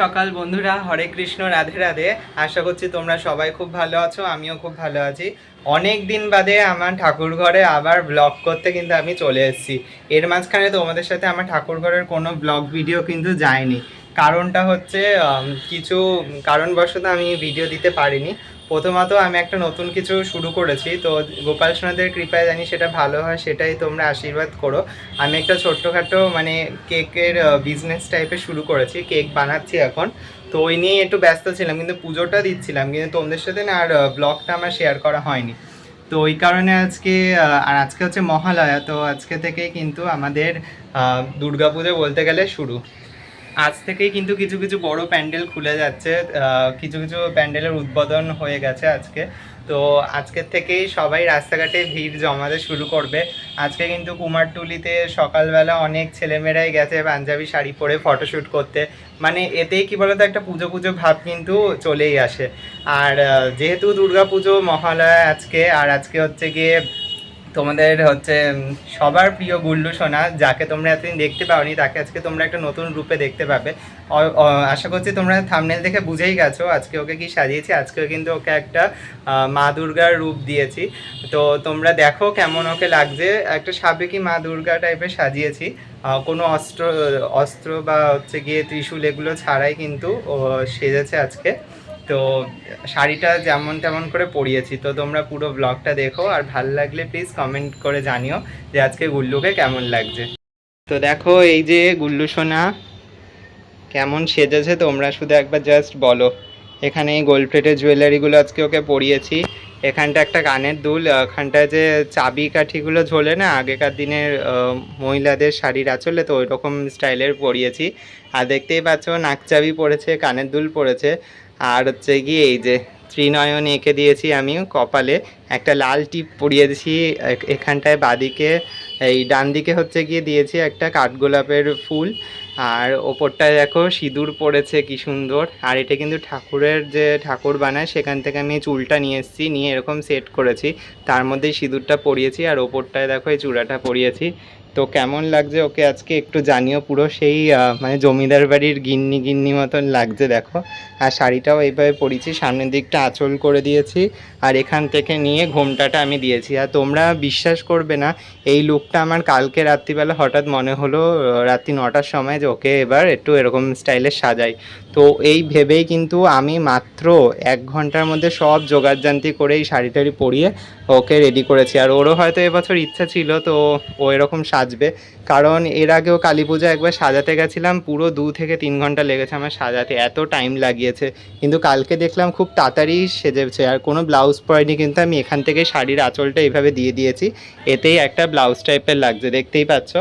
সকাল বন্ধুরা, হরে কৃষ্ণ, রাধে রাধে। আশা করছি তোমরা সবাই খুব ভালো আছো, আমিও খুব ভালো আছি। অনেক দিন বাদে আমার ঠাকুর ঘরে আবার ব্লগ করতে কিন্তু আমি চলে এসেছি। এর মাঝখানে তোমাদের সাথে আমার ঠাকুর ঘরের কোনো ব্লগ ভিডিও কিন্তু যায়নি। কারণটা হচ্ছে কিছু কারণবশত আমি ভিডিও দিতে পারিনি। প্রথমত আমি একটা নতুন কিছু শুরু করেছি, তো গোপাল সোনাদের কৃপায় জানি সেটা ভালো হয়, সেটাই তোমরা আশীর্বাদ করো। আমি একটা ছোট্টখাটো মানে কেকের বিজনেস টাইপের শুরু করেছি, কেক বানাচ্ছি এখন। তো ওই নিয়ে একটু ব্যস্ত ছিলাম, কিন্তু পুজোটা দিচ্ছিলাম, কিন্তু তোমাদের সাথে না আর ব্লগটা আমার শেয়ার করা হয়নি। তো ওই কারণে আজকে আর আজকে হচ্ছে মহালয়া, তো আজকে থেকে কিন্তু আমাদের দুর্গাপুজো বলতে গেলে শুরু। আজ থেকেই কিন্তু কিছু কিছু বড় প্যান্ডেল খুলে যাচ্ছে কিছু কিছু প্যান্ডেলের উদ্বোধন হয়ে গেছে আজকে। তো আজকের থেকেই সবাই রাস্তাঘাটে ভিড় জমাতে শুরু করবে। আজকে কিন্তু কুমারটুলিতে সকালবেলা অনেক ছেলেমেয়েরাই গেছে পাঞ্জাবি শাড়ি পরে ফটোশ্যুট করতে। মানে এতেই কি বলতো, একটা পুজো পুজো ভাব কিন্তু চলেই আসে। আর যেহেতু দুর্গা পুজো মহালয়া আজকে, আর আজকে হচ্ছে গিয়ে তোমাদের হচ্ছে সবার প্রিয় গুল্লু সোনা, যাকে তোমরা এতদিন দেখতে পাওনি, তাকে আজকে তোমরা একটা নতুন রূপে দেখতে পাবে। আশা করছি তোমরা থামনেল দেখে বুঝেই গেছো, আজকে ওকে কি সাজিয়েছি আজকে কিন্তু ওকে একটা মা দুর্গার রূপ দিয়েছি। তো তোমরা দেখো কেমন ওকে লাগছে, একটা সাবেকি মা দুর্গা টাইপের সাজিয়েছি। কোনো অস্ত্র অস্ত্র বা হচ্ছে গিয়ে ত্রিশূল এগুলো ছাড়াই কিন্তু সেজেছে আজকে। তো শাড়িটা যেমন তেমন করে পরিয়েছি। তো তোমরা পুরো ব্লগটা দেখো আর ভালো লাগলে প্লিজ কমেন্ট করে জানিও যে আজকে গুল্লুকে কেমন লাগছে। তো দেখো এই যে গুল্লু সোনা, কেমন সেজেছে তোমরা শুধু একবার জাস্ট বলো। এখানে এই গোল্ড প্লেটের জুয়েলারিগুলো আজকে ওকে পরিয়েছি। এখানটা একটা কানের দুল, এখানটায় যে চাবি কাঠিগুলো ঝোলে না, আগেকার দিনের মহিলাদের শাড়ির আঁচলে তো ওই রকম স্টাইলের পরিয়েছি। আর দেখতেই পাচ্ছ নাক চাবি পড়েছে, কানের দুল পড়েছে। আর হচ্ছে গিয়ে এই যে ত্রিনয়ন এঁকে দিয়েছি আমি কপালে। একটা লাল টিপ পরিয়ে দিয়েছি এখানটায় বাদিকে, এই ডান দিকে হচ্ছে গিয়ে দিয়েছি একটা কাঠগোলাপের ফুল। আর ওপরটায় দেখো সিঁদুর পড়েছে, কি সুন্দর। আর এটা কিন্তু ঠাকুরের যে ঠাকুর বানায়, সেখান থেকে আমি চুলটা নিয়ে এসেছি, নিয়ে এরকম সেট করেছি। তার মধ্যেই সিঁদুরটা পরিয়েছি, আর ওপরটায় দেখো এই চূড়াটা পরিয়েছি। তো কেমন লাগছে? ওকে আজকে একটু জানিও পুরো সেই মানে জমিদার বাড়ির গিন্নি গিন্নি মতন লাগছে, দেখো। আর শাড়িটাও এইভাবে পরিয়েছি, সামনের দিকটা আঁচল করে দিয়েছি, আর এখান থেকে নিয়ে ঘোমটাটা আমি দিয়েছি। আর তোমরা বিশ্বাস করবে না, এই লুকটা আমার কালকে রাত্রিবেলা হঠাৎ মনে হলো রাত্রি নটার সময় যে ওকে এবার একটু এরকম স্টাইলে সাজাই। তো এই ভেবেই কিন্তু আমি মাত্র এক ঘণ্টার মধ্যে সব জোগাড়জান্তি করে এই শাড়ি টাড়ি পরিয়ে ওকে রেডি করেছি। আর ওরও হয়তো এবছর ইচ্ছা ছিল, তো ও এরকম সাজবে। কারণ এর আগেও কালী পুজো একবার সাজাতে গেছিলাম, পুরো দু থেকে তিন ঘণ্টা লেগেছে আমার সাজাতে, এত টাইম লাগিয়েছে। কিন্তু কালকে দেখলাম খুব তাড়াতাড়ি সেজেছে, আর কোনো ব্লাউজ পরেনি, কিন্তু আমি এখান থেকে শাড়ির আঁচলটা এইভাবে দিয়ে দিয়েছি, এতেই একটা ব্লাউজ টাইপের লাগছে, দেখতেই পাচ্ছ?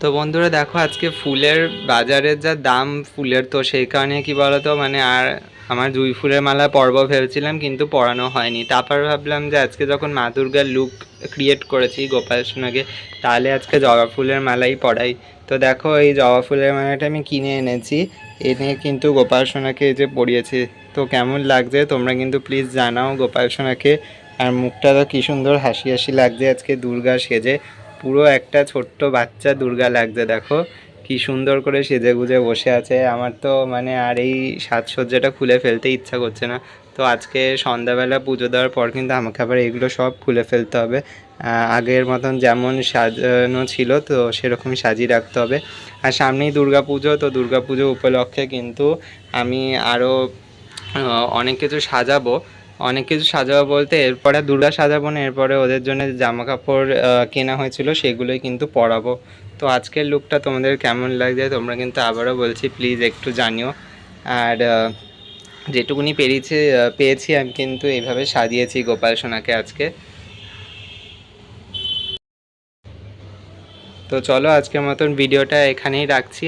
তো বন্ধুরা, দেখো আজকে ফুলের বাজারের যা দাম, ফুলের তো সেই কারণে কি বলতো মানে আর আমার জুঁই ফুলের মালা পরব ভেবেছিলাম, কিন্তু পরানো হয়নি। তারপর ভাবলাম যে আজকে যখন মা দুর্গার লুক ক্রিয়েট করেছি গোপাল সোনাকে, তাহলে আজকে জবা ফুলের মালাই পরাই। তো দেখো, এই জবা ফুলের মালাটা আমি কিনে এনেছি। এনে কিন্তু গোপাল সোনাকে এই যে পরিয়েছি। তো কেমন লাগছে? তোমরা কিন্তু প্লিজ জানাও গোপাল সোনাকে। আর মুখটা তো কী সুন্দর হাসি হাসি লাগছে আজকে দুর্গা সেজে। পুরো একটা ছোট্ট বাচ্চা দুর্গা লাগছে, দেখো। কি সুন্দর করে সেজে গুজে বসে আছে। আমার তো মানে আর এই সাজসজ্জাটা খুলে ফেলতে ইচ্ছা করছে না। তো আজকে সন্ধ্যাবেলা পুজো দেওয়ার পর কিন্তু আমাকে আবার এগুলো সব খুলে ফেলতে হবে। আগের মতন যেমন সাজানো ছিল, তো সেরকমই সাজিয়ে রাখতে হবে। আর সামনেই পুজো, তো পুজো উপলক্ষে কিন্তু আমি আরও অনেক কিছু সাজাবো। অনেক কিছু সাজাবো বলতে এরপরে দুর্গা সাজাবো না এরপরে ওদের জন্য জামা কাপড় কেনা হয়েছিল সেগুলোই কিন্তু পরাবো। তো আজকের লুকটা তোমাদের কেমন লাগছে তোমরা কিন্তু আবারও বলছি প্লিজ একটু জানিও। আর যেটুকুনি আহ, পেয়েছি আমি কিন্তু এইভাবে সাজিয়েছি গোপাল সোনাকে আজকে। তো চলো আজকের মতন ভিডিওটা এখানেই রাখছি।